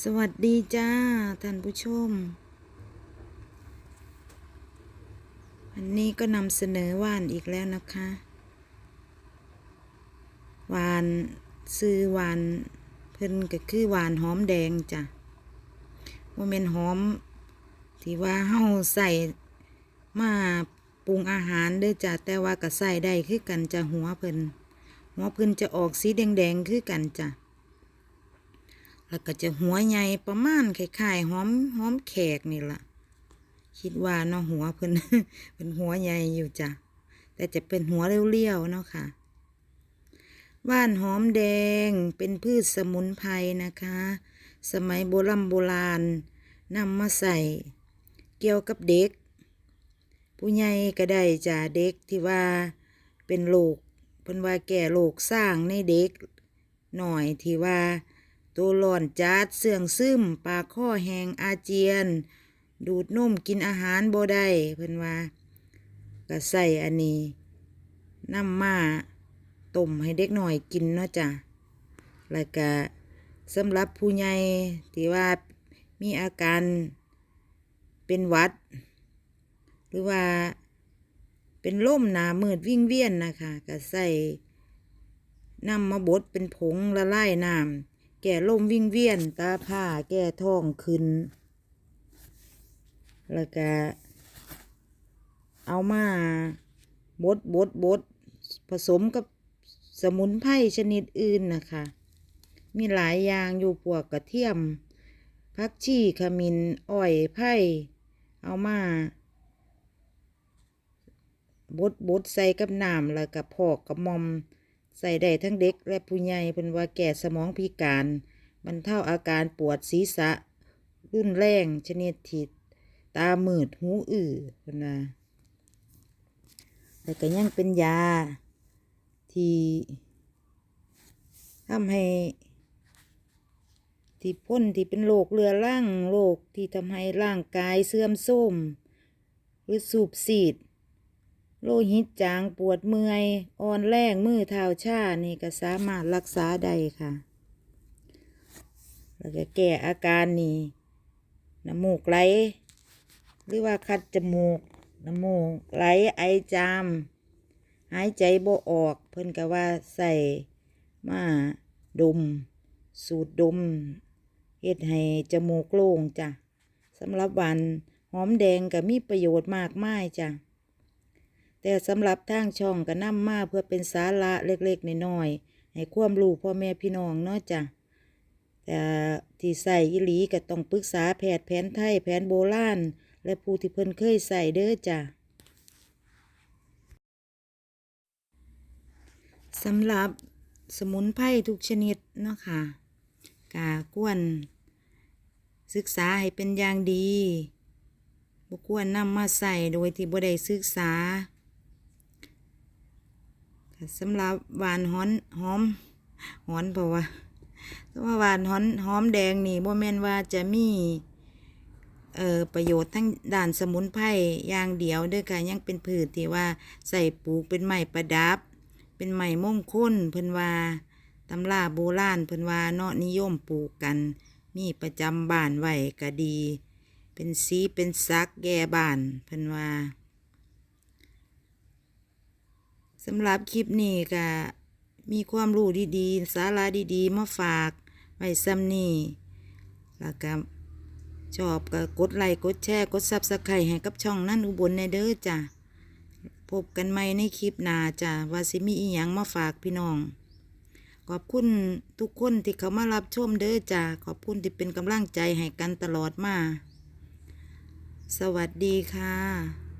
สวัสดีจ้าท่านผู้ชมวันนี้ก็นำเสนอว่านอีกแล้วนะคะวานซื้อวานเพิ่นก็คือวานหอมแดงจ้ะว่าเป็นหอม ที่ว่าเฮาใส่มาปรุงอาหารเด้อจ้ะแต่ว่าก็ใส่ได้คือกันจะหัวเพิ่นหัวเพิ่นจะออกสีแดงๆคือกันจ้ะ แล้วก็จะหัวใหญ่ประมาณคล้ายๆหอมหอมแขกนี่ล่ะคิดว่าเนาะหัวเพิ่นเป็นหัวใหญ่อยู่จ้ะแต่จะเป็นหัวเรียวๆเนาะค่ะว่านหอมแดงเป็นพืชสมุนไพรนะคะ สมัยโบราณโบราณนำมาใส่เกี่ยวกับเด็ก ผู้ใหญ่ก็ได้จ้ะเด็กที่ว่าเป็นโรคเพิ่นว่าแก่โรคสร้างในเด็กหน่อยที่ว่า ตัวร้อนจัดเสื่องซึมปากข้อแหงอาเจียน ดูดนมกินอาหารบ่ได้เพิ่นว่าก็ใส่อันนี้น้ำมาต้มให้เด็กหน่อยกินเนาะจ้ะแล้วก็สำหรับผู้ใหญ่ที่ว่ามีอาการเป็นวัด หรือว่าเป็นล่มหนามืดวิ่งเวียนนะคะก็ใส่น้ำมาบดเป็นผงละลายน้ำ แก่ลมวิ่งเวียน ตาผ้าแก่ท้องขึ้น แล้วก็เอามาบดบดบดผสมกับสมุนไพรชนิดอื่นนะคะ มีหลายอย่างอยู่พวกกระเทียมผักชีขมิ้นอ้อยไผ่เอามาบดบดใส่กับน้ำแล้วก็พอกกับมอม ใส่ได้ทั้งเด็กและผู้ใหญ่เป็นว่าแก่สมองพิการบรรเทาอาการปวดศีรษะ รุนแรงชนิดที่ตาหมืดหูอื้อเป็นว่าแต่ก็ยังเป็นยาที่ทำให้ที่พ้นที่เป็นโรคเรือรังโรคที่ทำให้ร่างกายเสื่อมโทรมหรือสูบสีด โลหิตจางปวดเมื่อยอ่อนแรงมือเท้าชานี่ก็สามารถรักษาได้ค่ะ แล้วก็แก้อาการนี่น้ำมูกไหลหรือว่าคัดจมูกน้ำมูกไหลไอจาม หายใจบ่ออก เพิ่นก็ว่าใส่มาดม สูดดมเฮ็ดให้จมูกโล่งจ้ะสำหรับวานหอมแดงก็มีประโยชน์มากมายจ้ะ แต่สำหรับทางช่องก็นำมาเพื่อเป็นสาระเล็กๆน้อยๆให้ความรู้พ่อแม่พี่น้องเนาะจ้ะแต่ที่ใส่อีหลีก็ต้องปรึกษาแพทย์แผนไทยแผนโบราณและผู้ที่เพิ่นเคยใส่เด้อจ้ะสำหรับสมุนไพรทุกชนิดเนาะค่ะกาควรศึกษาให้เป็นอย่างดีบ่ควรนำมาใส่โดยที่บ่ได้ศึกษา สำหรับหวานหอนหอมหอนเพราะว่าเพราะว่าหวานหอนหอมแดงนี่บ่แม่นว่าจะมีเอ่อประโยชน์ทั้งด้านสมุนไพรอย่างเดียวเด้วยค่ะยังเป็นพืชที่ว่าใส่ปลูกเป็นไม้ประดับ เป็นไม้มงคลเพิ่นว่าตำราโบราณเพิ่นว่าเนาะนิยมปลูกกัน มีประจำบ้านไว้ก็ดี เป็นสีเป็นซักแก่บ้านเพิ่นว่า สำหรับคลิปนี้ก็มีความรู้ดีๆ สาระดีๆ มาฝากไว้ซ้ำนี่แล้วก็ชอบก็กดไลค์กดแชร์กดซับสไครต์ให้กับช่องนั่นอุบลในเด้อจ้ะพบกันใหม่ในคลิปหน้าจ้ะว่าสิมีอีหยังมาฝากพี่น้อง ขอบคุณทุกคนที่เขามารับชมเด้อจ้ะขอบคุณที่เป็นกำลังใจให้กันตลอดมา สวัสดีค่ะ